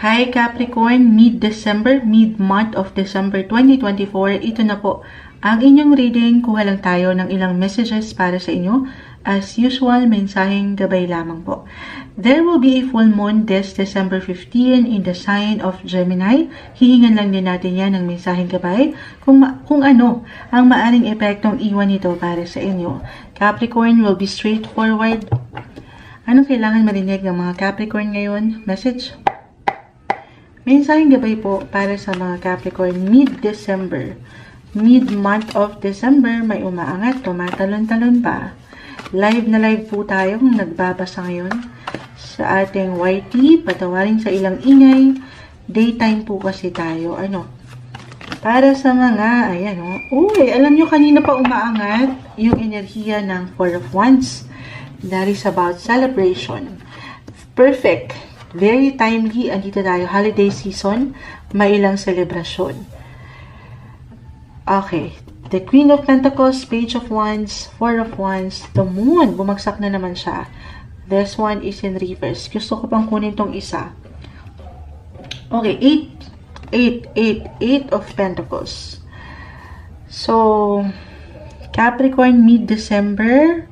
Hi Capricorn, mid-December, mid-month of December 2024. Ito na po ang inyong reading. Kuha lang tayo ng ilang messages para sa inyo. As usual, mensaheng gabay lamang po. There will be a full moon this December 15 in the sign of Gemini. Hihingan lang din natin yan ng mensaheng gabay kung, kung ano ang maaring epektong iwan nito para sa inyo. Capricorn will be straightforward. Anong kailangan marinig ng mga Capricorn ngayon? Message? Mensaheng gabay po para sa mga Capricorn mid-December. Mid-month of December, may umaangat, tumatalon-talon pa. Live na live po tayo kung nagbabasa ngayon sa ating YT. Patawarin sa ilang ingay. Daytime po kasi tayo. Ano? Para sa mga, ayan o. Oh. Uy, alam nyo kanina pa umaangat yung enerhiya ng Four of Wands. That is about celebration. Perfect. Very timely. Andito tayo. Holiday season. May ilang celebration. Okay. The Queen of Pentacles, Page of Wands, Four of Wands, the Moon. Bumagsak na naman siya. This one is in reverse. Gusto ko pang kunin tong isa. Okay. 8, 8, 8, 8 of Pentacles. So, Capricorn mid-December,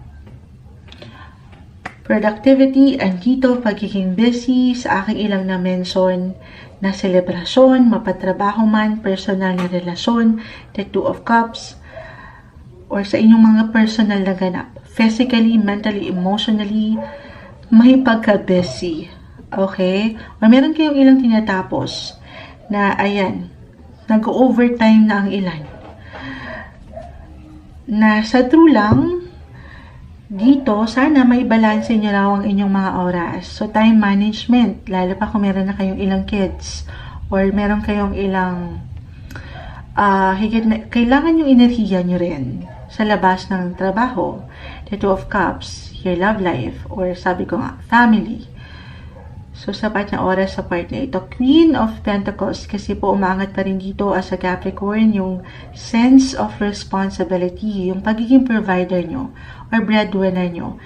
productivity, andito, pagiging busy, sa aking ilang na-mention na selebrasyon, mapatrabaho man, personal na relasyon, the Two of Cups, or sa inyong mga personal na ganap. Physically, mentally, emotionally, may pagka-busy. Okay? Or meron kayong ilang tinatapos na, ayan, nag-overtime na ang ilan. Na sa true lang, dito, sana may balance nyo raw ang inyong mga oras. So, time management, lalo pa kung meron na kayong ilang kids or meron kayong ilang uh, higit na, kailangan yung enerhiya nyo rin sa labas ng trabaho. The Two of Cups, your love life, or sabi ko nga, family. So, sapat na oras sa part na ito. Queen of Pentacles, kasi po umangat pa rin dito as a Capricorn, yung sense of responsibility, yung pagiging provider nyo, or breadwinner nyo.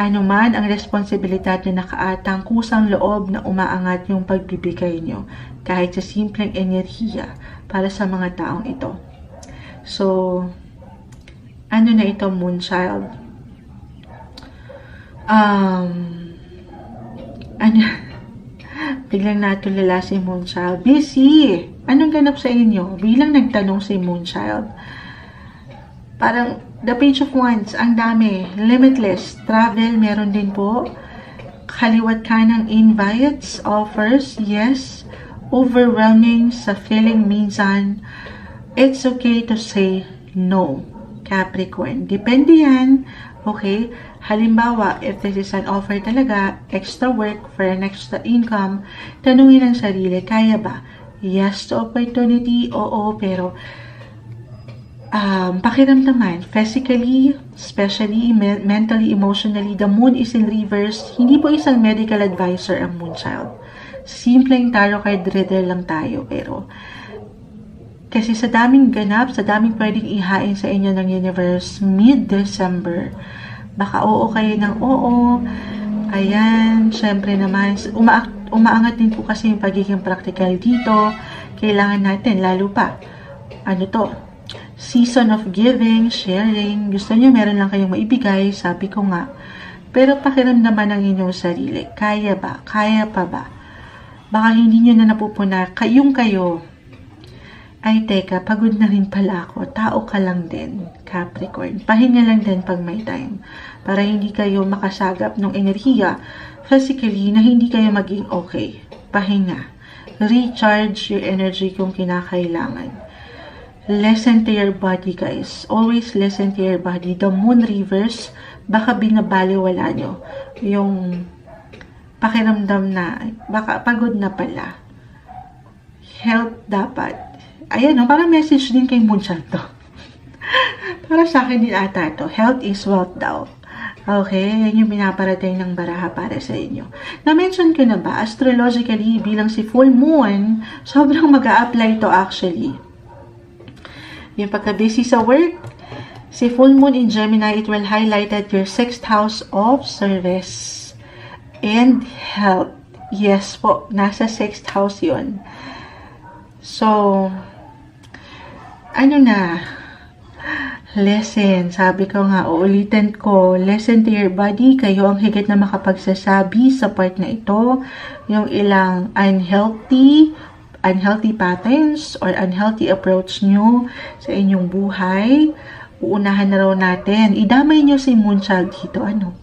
Ano man ang responsibilidad na nakaatang kusang loob na umaangat yung pagbibigay nyo, kahit sa simpleng enerhiya para sa mga taong ito. So, ano na ito, Moonchild? Um, ano, biglang natulala si Moonchild. Busy! Anong ganap sa inyo? Bilang nagtanong si Moonchild. Parang, the page of wands, ang dami. Limitless. Travel, meron din po. Kaliwat ka ng invites, offers, yes. Overwhelming sa feeling minsan. It's okay to say no. Capricorn. Depende yan. Okay? Halimbawa, if this is an offer talaga, extra work for an extra income, tanungin ang sarili, kaya ba? Yes to opportunity, oo, pero um, pakiramdaman, physically, especially, me- mentally, emotionally, the moon is in reverse. Hindi po isang medical advisor ang moon child. Simpleng tarot card reader lang tayo, pero kasi sa daming ganap, sa daming pwedeng ihain sa inyo ng universe, mid-December, baka oo kayo ng oo. Ayan, syempre naman, uma umaangat din po kasi yung pagiging practical dito. Kailangan natin, lalo pa, ano to, season of giving, sharing. Gusto nyo, meron lang kayong maibigay, sabi ko nga. Pero pakiramdaman ng inyong sarili. Kaya ba? Kaya pa ba? Baka hindi nyo na napupuna. Kayong kayo, ay teka, pagod na rin pala ako. Tao ka lang din, Capricorn. Pahinga lang din pag may time. Para hindi kayo makasagap ng enerhiya physically na hindi kayo maging okay. Pahinga. Recharge your energy kung kinakailangan. Listen to your body, guys. Always listen to your body. The moon reverse, baka binabaliwala nyo yung pakiramdam na, baka pagod na pala. Health dapat ayan, no, parang message din kay Moonshot to. para sa akin din ata to. Health is wealth daw. Okay, yan yung pinaparating ng baraha para sa inyo. Na-mention ko na ba, astrologically, bilang si full moon, sobrang mag apply to actually. Yung pagka-busy sa work, si full moon in Gemini, it will highlight at your sixth house of service and health. Yes po, nasa 6th house yun. So, ano na, listen, sabi ko nga, uulitin ko, listen to your body, kayo ang higit na makapagsasabi sa part na ito, yung ilang unhealthy, unhealthy patterns or unhealthy approach nyo sa inyong buhay, uunahan na raw natin. Idamay nyo si Moonchild dito, ano,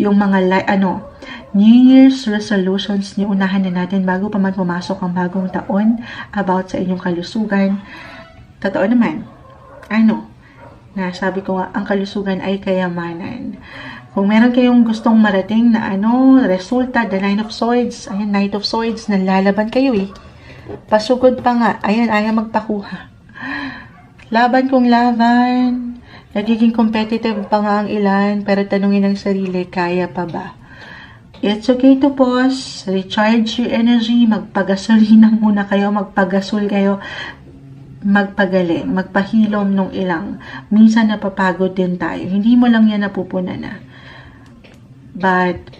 yung mga, ano, New Year's resolutions niyo unahan na natin bago pa man pumasok ang bagong taon about sa inyong kalusugan. Totoo naman. Ano? Na sabi ko nga, ang kalusugan ay kayamanan. Kung meron kayong gustong marating na ano, resulta, the Nine of Swords, ayan, Knight of Swords, nalalaban kayo eh. Pasugod pa nga, ayan, ayaw magpakuha. Laban kong laban, nagiging competitive pa nga ang ilan, pero tanungin ang sarili, kaya pa ba? It's okay to pause, recharge your energy, magpagasolina muna kayo, magpagasol kayo, magpagaling, magpahilom nung ilang. Minsan napapagod din tayo. Hindi mo lang yan napupunan na. But,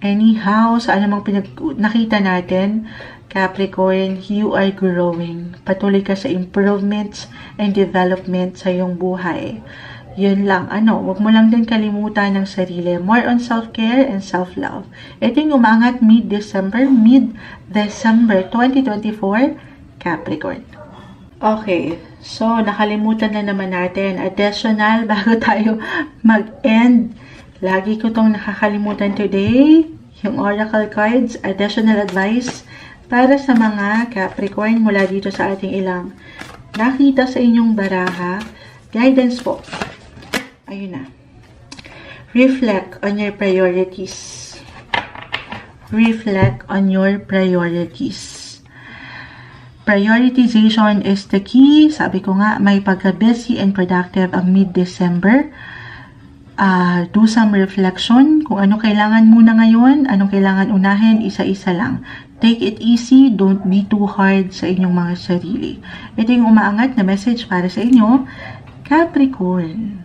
anyhow, sa anumang pinag nakita natin, Capricorn, you are growing. Patuloy ka sa improvements and development sa iyong buhay. Yun lang, ano, wag mo lang din kalimutan ng sarili. More on self-care and self-love. Ito yung umangat mid-December, mid-December 2024, Capricorn. Okay, so nakalimutan na naman natin. Additional, bago tayo mag-end, lagi ko tong nakakalimutan today, yung Oracle cards, additional advice para sa mga Capricorn mula dito sa ating ilang nakita sa inyong baraha. Guidance po. Ayun na. Reflect on your priorities. Reflect on your priorities. Prioritization is the key. Sabi ko nga, may pagka-busy and productive ang mid-December. Uh, do some reflection kung ano kailangan muna ngayon, anong kailangan unahin, isa-isa lang. Take it easy, don't be too hard sa inyong mga sarili. Ito yung umaangat na message para sa inyo, Capricorn.